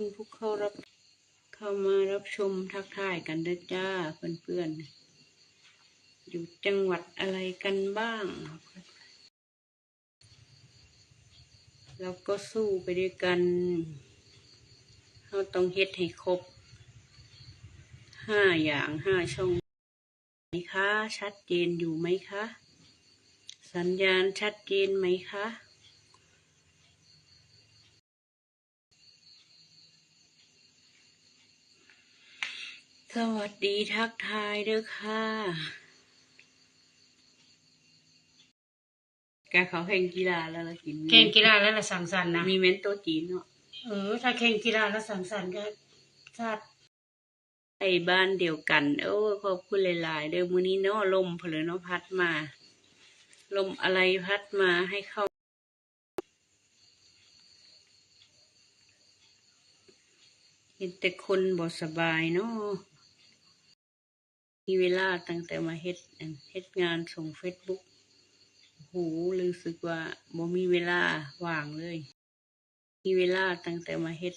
คนผู้เข้ารับ เข้ามารับชมทักทายกันเด้อจ้าเพื่อนๆ อยู่จังหวัดอะไรกันบ้างแล้วก็สู้ไปด้วยกันเราต้องเฮ็ดให้ครบห้าอย่างห้าช่องไหมคะ ชัดเจนอยู่ไหมคะ สัญญาณชัดเจนไหมคะ สวัสดีทักทายเด้อค่ะแกเขาแข่งกีฬาแล้วละกินแข่งกีฬาแล้วละสังสรรค์นะมีเม้นโตัวจีนเนาะเออ ถ้าแข่งกีฬาแล้วสังสรรค์ก็ชาติไอ้บ้านเดียวกัน โอ้ขอบคุณหลาย ๆ เด้อมื้อนี้เนาะลมเพลอเนาะพัดมา ลมอะไรพัดมาให้เข้าเห็นแต่คนบ่สบายเนาะ มีเวลาตั้งแต่มาเฮ็ดเฮ็ดงานส่งเฟซบุ๊กโหรู้สึกว่าบ่มีเวลาว่างเลย มีเวลาตั้งแต่มาเฮ็ด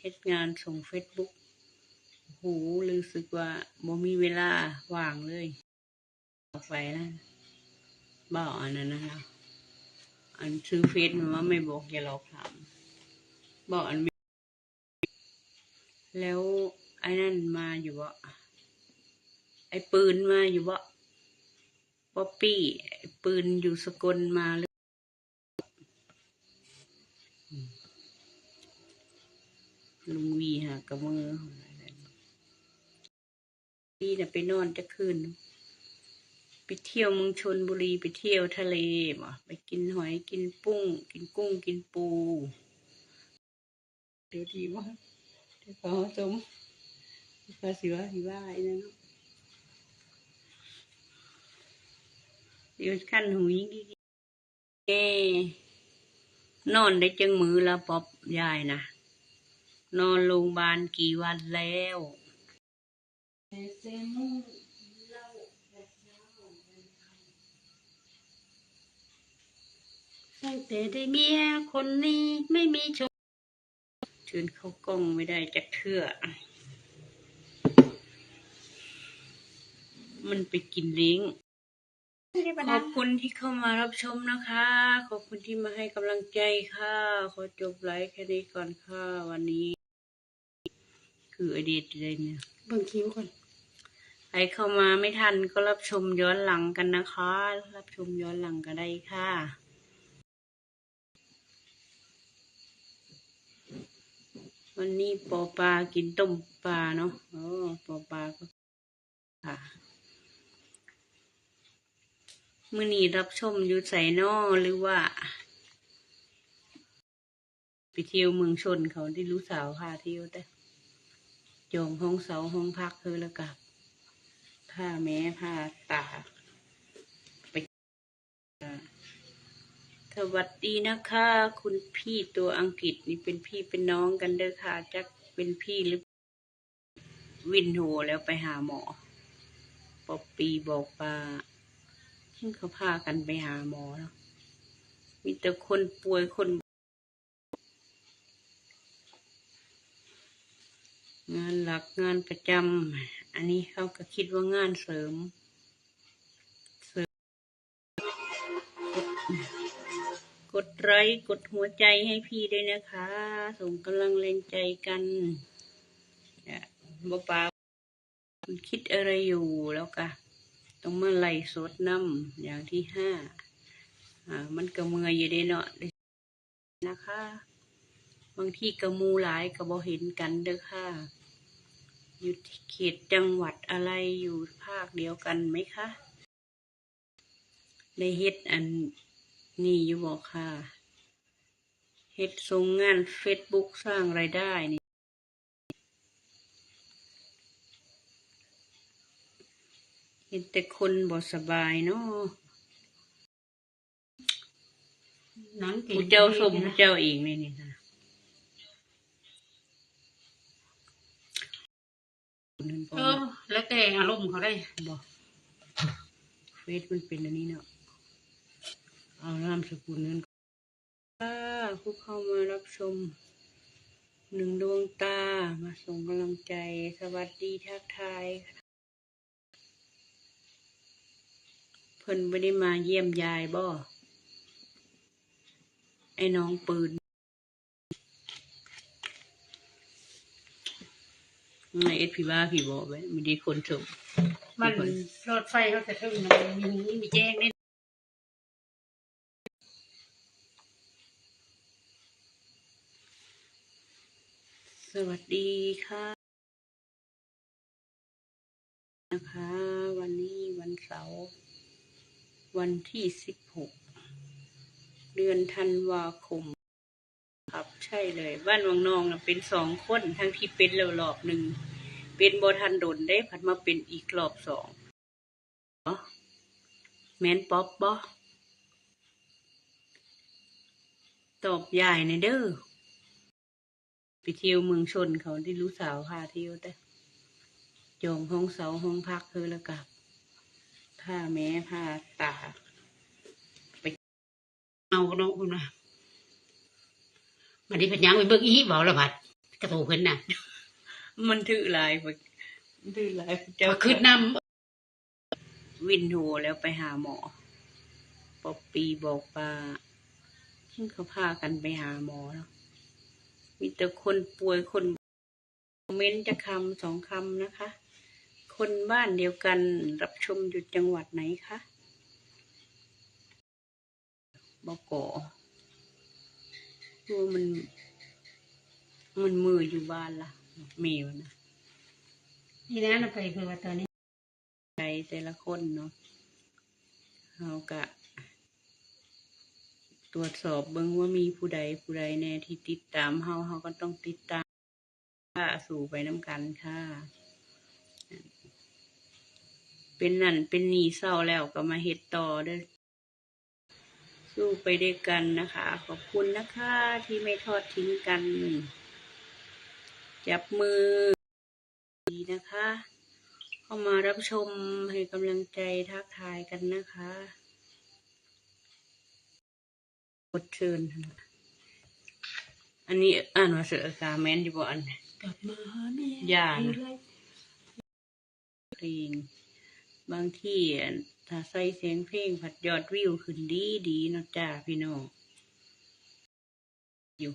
เฮ็ดงานส่งเฟซบุ๊กโหรู้สึกว่าบ่มีเวลาว่างเลยออกไปนะบอกอันนั้นนะคะอันซื้อเฟซมันว่าไม่บอกอย่าหลอกถามบอกอันแล้วไอ้นั่นมาอยู่บ่ ไอ้ปืนมาอยู่บ่ป๊อปปี้ไอ้ปืนอยู่สกลมาหรือลุงวีหากระมือพี่น่ะไปนอนจะคืนไปเที่ยวเมืองชนบุรีไปเที่ยวทะเลบ่ไปกินหอยกินปุ้ง กินกุ้งกินปูเดี๋ยวดีว่าเดี๋ยวขาจมภาษีว่าสิว่าไอ้นั่นเนาะ เดี๋ยวขั้นหูยิงเอนอนได้จังมือละปอบยายนะนอนโรงพยาบาลกี่วันแล้วตั้งแต่ได้เมียคนนี้ไม่มีชมเชิญเขากล้องไม่ได้จักเทื่อ มันไปกินเลี้ยง ขอบคุณที่เข้ามารับชมนะคะ ขอบคุณที่มาให้กำลังใจค่ะ ขอจบไลฟ์แค่นี้ก่อนค่ะ วันนี้ คือไอเดียเลยเนี่ย เบิ่งคิ้วก่อน ใครเข้ามาไม่ทันก็รับชมย้อนหลังกันนะคะ รับชมย้อนหลังก็ได้ค่ะ วันนี้ปอปลากินต้มปลาเนาะอ๋อปอปลาก็ค่ะ มื่อนีรับชมอยู่ใส่นอหรือว่า ไปเที่ยวเมืองชนเขาได้รู้สาวพาเที่ยวแต่จองห้องเสาห้องพักเธอแล้วกับผ้าแม้ผ้าตาไปสวัสดีนะคะ คุณพี่ตัวอังกฤษนี่เป็นพี่เป็นน้องกันเด้อค่ะจักเป็นพี่หรือวินโหแล้วไปหาหมอปอบปีบอกปาซึ่ง เขาพากันไปหาหมอเนาะมีแต่คนป่วยคนงานหลักงานประจำ อันนี้เขาก็คิดว่างานเสริม เสริม กดไลค์กดหัวใจให้พี่ด้วยนะคะ ส่งกำลังแรงใจกันเนี่ยบ่ปาคุณคิดอะไรอยู่แล้วกะ ต้องมาไล่สดน้ำอย่างที่ห้าอ่ามันก็เมือยอยู่เด้เนาะนะคะ บางที่กระมูหลายก็บ่เห็นกันเด้อค่ะ อยู่เขตจังหวัดอะไรอยู่ภาคเดียวกันไหมคะได้เฮ็ดอันนี่อยู่บอกค่ะเฮ็ดส่งงานเฟซบุ๊กสร้างรายได้นี่ เห็นแต่คนบ่สบายเนาะหนังเก่งผู้เจ้าสมผู้เจ้าเองนี่นี่นะนั่นบ่เออแล้วแต่อารมณ์เขาได้บ่เฟซมันเป็นอันนี้เนาะเอานามสกุลนั้นค่ะผู้เข้ามารับชมหนึ่งดวงตามาส่งกำลังใจ สวัสดีทักทายค่ะ เพิ่นไม่ได้มาเยี่ยมยายบ่ ไอ้น้องปืนไอเอสพีบ้าผีบอกไว้ไม่ได้คนชมมันรถไฟเขาจะถึงนะมันมีมีแจ้งได้สวัสดีค่ะ นะคะ วันนี้วันเสาร์ วันที่สิบหกเดือนธันวาคม ครับใช่เลย บ้านวังนองนะเป็นสองคนทั้งที่เป็นแล้วรอบหนึ่งเป็นบทันโดนได้ผัดมาเป็นอีกรอบสองอ๋อแมนป๊อปบอตอบยายในเด้อไปเที่ยวเมืองชนเขาได้รู้สาวพาเที่ยวแต่จองห้องเสาห้องพักเธอแล้วกับ ผ้าแม้ผ้าตาเอาน้องคุณนะมันได้พันยังไปเบิกอีเบาละบัดกระโตขึ้นน่ะ มันถือหลายไปถือหลายเจ้ามาขึ้นนวินโทรแล้วไปหาหมอปอปปีบอกว่าเขาพากันไปหาหมอแล้วมีแต่คนป่วยคนเม้นจะคำสองคำนะคะ คนบ้านเดียวกันรับชมอยู่จังหวัดไหนคะบอกกอตัวมัน มันมืออยู่บ้านละมีมันนะำนี่นะเราไปเพื่อว่าตอนนี้ใจแต่ละคนเนาะเรากะ ตรวจสอบเบิ่งว่ามีผู้ใดผู้ใดแน่ที่ติดตามเฮาเฮาก็ต้องติดตามค่ะสู่ไปน้ำกันค่ะ เป็นนั่นเป็นนี่เศร้าแล้วก็มาเฮ็ดต่อเด้อสู้ไปด้วยกันนะคะ ขอบคุณนะคะที่ไม่ทอดทิ้งกัน จับมือดีนะคะ เข้ามารับชมให้กำลังใจทักทายกันนะคะกดเชิญค่ะอันนี้อ่านว่าเสืออากาแมนอยู่บ่อันกลับมาหาแม่อย่านะเลยเพลง บางทีถ้าใส่เสียงเพลงผัดยอดวิวขึ้นดีดีนะจ้าพี่น้องอยู่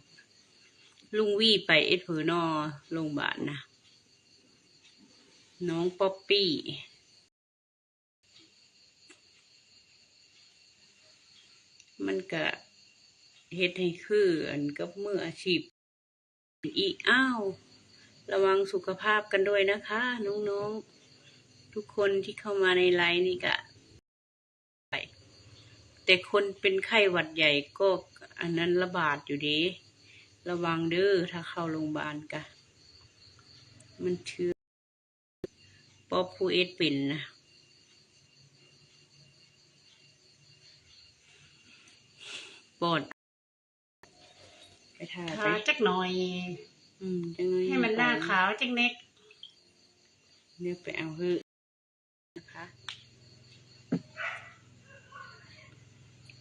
ลุงวี่ไปเอ็ดเพอร์นอโรงพยาบาลนะ น้องป๊อปปี้มันก็เฮ็ดให้คืออันกับมืออาชีพ อีอ้าว ระวังสุขภาพกันด้วยนะคะ น้องๆ ทุกคนที่เข้ามาในไลน์นี่ก็ไปแต่คนเป็นไข้หวัดใหญ่ก็อันนั้นระบาดอยู่ดีระวังเด้อถ้าเข้าโรงพยาบาลกะ มันเชื้อปอผู้เอดเป็นนะปอดไปทาทาไปจักหน่อย อืมจังเลยให้มันหน้าขาวจังเน็กเดี๋ยวไปเอาฮือ นะคะ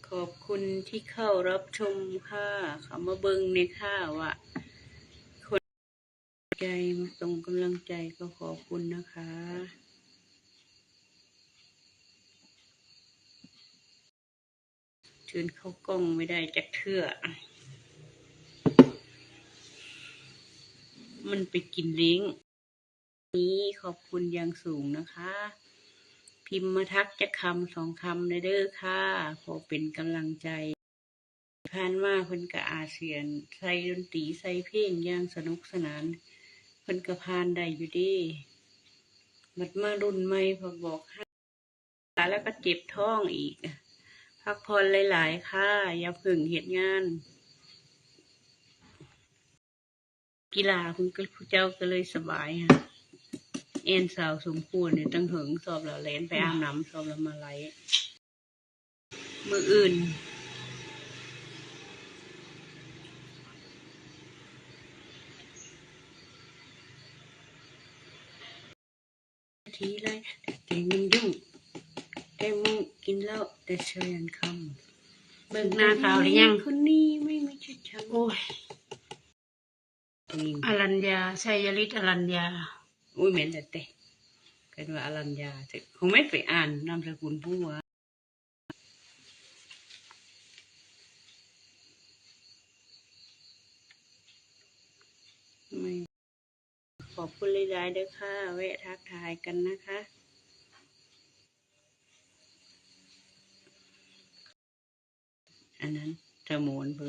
ขอบคุณที่เข้ารับชมค่ะเขามาเบิงในค่าว่าคนใจมาส่งกำลังใจก็ขอบคุณนะคะเชิญเข้ากล้องไม่ได้จักเทื่อ มันไปกินเลี้ยงนี้ขอบคุณอย่างสูงนะคะ พิมพ์มาทักจะคำสองคำในเด้อค่ะขอเป็นกำลังใจผ่านมาเพิ่นกะอาเซียนใส่ดนตรีใส่เพลงอย่างสนุกสนานเพิ่นกะพานได้อยู่ดีบัดมารุ่นใหม่พอบอกให้แล้วก็เจ็บท้องอีก พักผ่อนหลาย ๆ ค่ะ อย่าพึ่งเหตุงาน กีฬาคุณก็ผู้เจ้าก็เลยสบายฮะ เอ็นสาวสมควรเนี่ยตั้งหึงสอบแล้วแลนไปอาบน้ำสอบแล้วมาไล่มืออื่นทีไรแต่มันยุ่งแต่มึงกินแล้วแต่เชยนคำเบิกหน้าขาวหรือยังคนนี้ไม่มีชื่อฉันโอ้ยยิงอรัญญาชัยฤทธิ์อรัญญา อุ้ยเหม็นแต่แต่กันว่าอรัญญาแต่คงไม่ไปอ่านนามสกุลผู้ว่าไม่ขอบคุณหลายๆเด้อค่ะแวะทักทายกันนะคะอันนั้นสมนเบอร์